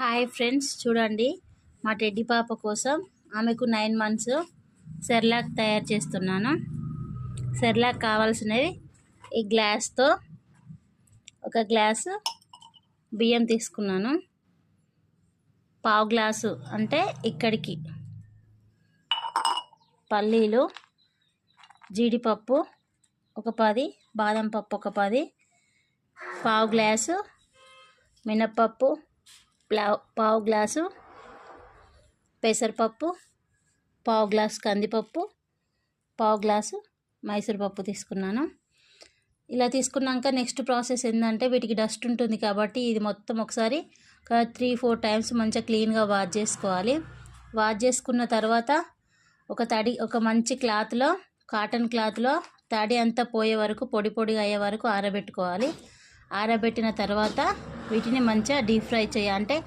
Hi friends చూడండి. మా teddy పాప కోసం ఆమెకు నైన్ మంత్స్ సెర్లాక్ తయారు చేస్తున్నాను. సెర్లాక్ కావాల్సినవి ఈ గ్లాస్తో ఒక గ్లాసు బియ్యం తీసుకున్నాను. పావు గ్లాసు అంటే ఇక్కడికి. పల్లీలు జీడిపప్పు ఒక పది బాదం పప్పు ఒక పది పావు గ్లాసు మినప్పప్పు ప్లావ్ పావు గ్లాసు పెసరపప్పు పావు గ్లాసు కందిపప్పు పావు గ్లాసు మైసూరుపప్పు తీసుకున్నాను. ఇలా తీసుకున్నాక నెక్స్ట్ ప్రాసెస్ ఏంటంటే వీటికి డస్ట్ ఉంటుంది కాబట్టి ఇది మొత్తం ఒకసారి ఒక త్రీ ఫోర్ టైమ్స్ మంచిగా క్లీన్గా వాష్ చేసుకోవాలి. వాష్ చేసుకున్న తర్వాత ఒక తడి ఒక మంచి క్లాత్లో కాటన్ క్లాత్లో తడి అంతా పోయే వరకు పొడి పొడిగా అయ్యే వరకు ఆరబెట్టుకోవాలి. ఆరబెట్టిన తర్వాత వీటిని మంచిగా డీప్ ఫ్రై చేయాలి అంటే